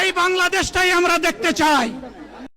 এই বাংলাদেশটাই আমরা দেখতে চাই।